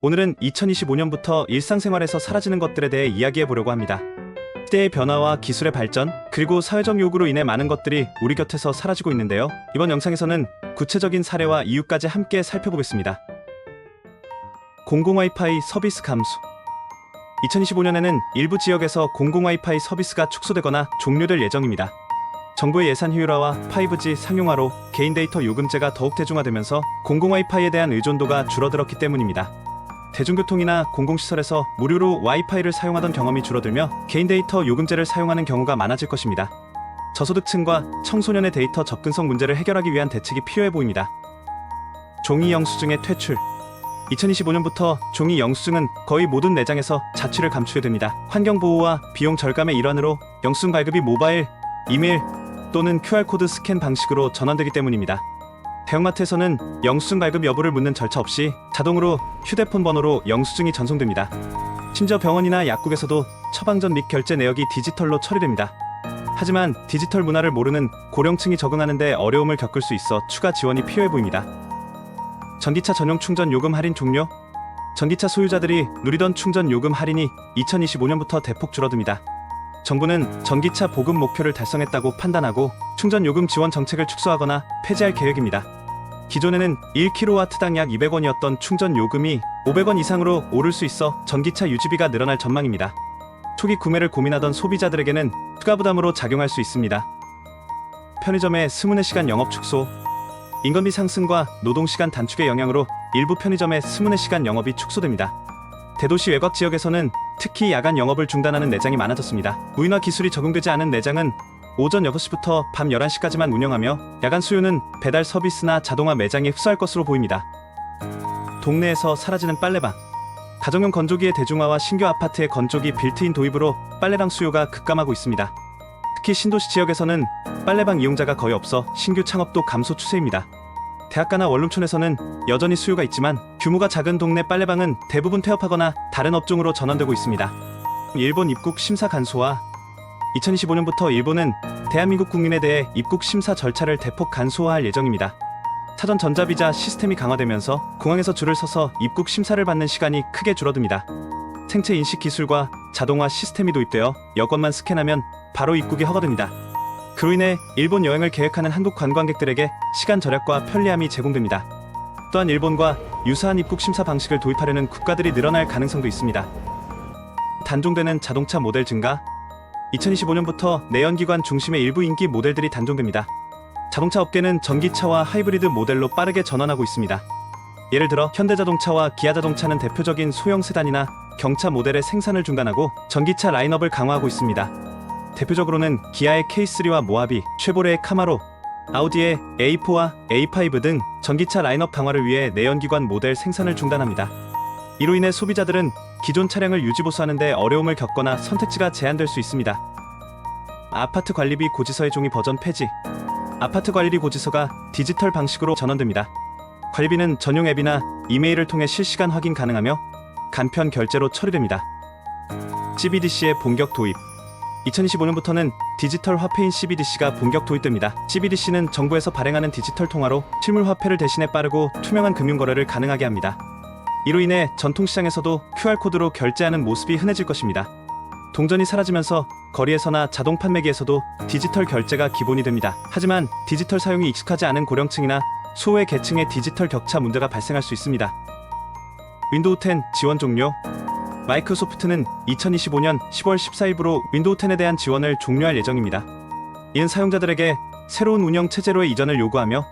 오늘은 2025년부터 일상생활에서 사라지는 것들에 대해 이야기해 보려고 합니다. 시대의 변화와 기술의 발전, 그리고 사회적 요구로 인해 많은 것들이 우리 곁에서 사라지고 있는데요. 이번 영상에서는 구체적인 사례와 이유까지 함께 살펴보겠습니다. 공공 와이파이 서비스 감소 2025년에는 일부 지역에서 공공 와이파이 서비스가 축소되거나 종료될 예정입니다. 정부의 예산 효율화와 5G 상용화로 개인 데이터 요금제가 더욱 대중화되면서 공공 와이파이에 대한 의존도가 줄어들었기 때문입니다. 대중교통이나 공공시설에서 무료로 와이파이를 사용하던 경험이 줄어들며 개인 데이터 요금제를 사용하는 경우가 많아질 것입니다. 저소득층과 청소년의 데이터 접근성 문제를 해결하기 위한 대책이 필요해 보입니다. 종이 영수증의 퇴출 2025년부터 종이 영수증은 거의 모든 내장에서 자취를 감추게 됩니다. 환경 보호와 비용 절감의 일환으로 영수증 발급이 모바일, 이메일 또는 QR코드 스캔 방식으로 전환되기 때문입니다. 대형마트에서는 영수증 발급 여부를 묻는 절차 없이 자동으로 휴대폰 번호로 영수증이 전송됩니다. 심지어 병원이나 약국에서도 처방전 및 결제 내역이 디지털로 처리됩니다. 하지만 디지털 문화를 모르는 고령층이 적응하는데 어려움을 겪을 수 있어 추가 지원이 필요해 보입니다. 전기차 전용 충전 요금 할인 종료 전기차 소유자들이 누리던 충전 요금 할인이 2025년부터 대폭 줄어듭니다. 정부는 전기차 보급 목표를 달성했다고 판단하고 충전 요금 지원 정책을 축소하거나 폐지할 계획입니다. 기존에는 1kW당 약 200원이었던 충전 요금이 500원 이상으로 오를 수 있어 전기차 유지비가 늘어날 전망입니다. 초기 구매를 고민하던 소비자들에게는 추가 부담으로 작용할 수 있습니다. 편의점의 스문의 시간 영업 축소 인건비 상승과 노동시간 단축의 영향으로 일부 편의점의 스문의 시간 영업이 축소됩니다. 대도시 외곽 지역에서는 특히 야간 영업을 중단하는 매장이 많아졌습니다. 무인화 기술이 적용되지 않은 매장은 오전 6시부터 밤 11시까지만 운영하며 야간 수요는 배달 서비스나 자동화 매장에 흡수할 것으로 보입니다. 동네에서 사라지는 빨래방 가정용 건조기의 대중화와 신규 아파트의 건조기 빌트인 도입으로 빨래방 수요가 급감하고 있습니다. 특히 신도시 지역에서는 빨래방 이용자가 거의 없어 신규 창업도 감소 추세입니다. 대학가나 원룸촌에서는 여전히 수요가 있지만 규모가 작은 동네 빨래방은 대부분 퇴업하거나 다른 업종으로 전환되고 있습니다. 일본 입국 심사 간소화 2025년부터 일본은 대한민국 국민에 대해 입국 심사 절차를 대폭 간소화할 예정입니다. 사전 전자비자 시스템이 강화되면서 공항에서 줄을 서서 입국 심사를 받는 시간이 크게 줄어듭니다. 생체 인식 기술과 자동화 시스템이 도입되어 여권만 스캔하면 바로 입국이 허가됩니다. 그로 인해 일본 여행을 계획하는 한국 관광객들에게 시간 절약과 편리함이 제공됩니다. 또한 일본과 유사한 입국 심사 방식을 도입하려는 국가들이 늘어날 가능성도 있습니다. 단종되는 자동차 모델 증가 2025년부터 내연기관 중심의 일부 인기 모델들이 단종됩니다. 자동차 업계는 전기차와 하이브리드 모델로 빠르게 전환하고 있습니다. 예를 들어 현대자동차와 기아자동차는 대표적인 소형 세단이나 경차 모델의 생산을 중단하고 전기차 라인업을 강화하고 있습니다. 대표적으로는 기아의 K3와 모하비, 쉐보레의 카마로, 아우디의 A4와 A5 등 전기차 라인업 강화를 위해 내연기관 모델 생산을 중단합니다. 이로 인해 소비자들은 기존 차량을 유지보수하는 데 어려움을 겪거나 선택지가 제한될 수 있습니다. 아파트 관리비 고지서의 종이 버전 폐지. 아파트 관리비 고지서가 디지털 방식으로 전환됩니다. 관리비는 전용 앱이나 이메일을 통해 실시간 확인 가능하며 간편 결제로 처리됩니다. CBDC의 본격 도입. 2025년부터는 디지털 화폐인 CBDC가 본격 도입됩니다. CBDC는 정부에서 발행하는 디지털 통화로 실물 화폐를 대신해 빠르고 투명한 금융 거래를 가능하게 합니다. 이로 인해 전통시장에서도 QR코드로 결제하는 모습이 흔해질 것입니다. 동전이 사라지면서 거리에서나 자동 판매기에서도 디지털 결제가 기본이 됩니다. 하지만 디지털 사용이 익숙하지 않은 고령층이나 소외 계층의 디지털 격차 문제가 발생할 수 있습니다. 윈도우 10 지원 종료 마이크로소프트는 2025년 10월 14일부로 윈도우 10에 대한 지원을 종료할 예정입니다. 이는 사용자들에게 새로운 운영 체제로의 이전을 요구하며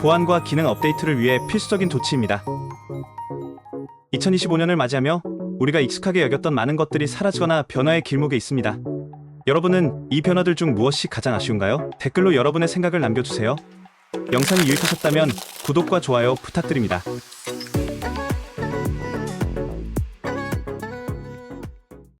보안과 기능 업데이트를 위해 필수적인 조치입니다. 2025년을 맞이하며 우리가 익숙하게 여겼던 많은 것들이 사라지거나 변화의 길목에 있습니다. 여러분은 이 변화들 중 무엇이 가장 아쉬운가요? 댓글로 여러분의 생각을 남겨주세요. 영상이 유익하셨다면 구독과 좋아요 부탁드립니다.